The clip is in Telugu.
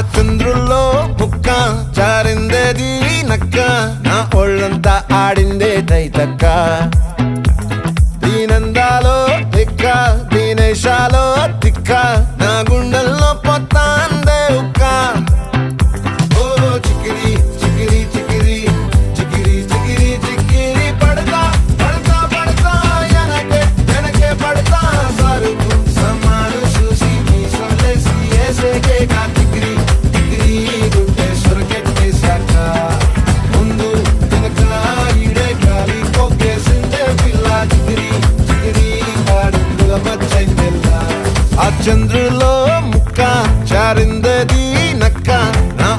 తుంద్రుల్లో ముక్క జారిందేది నక్క నా ఒళ్ళంతా ఆడిందే తైతక్క. చంద్రులో ముక్క చారిందది నక్క నా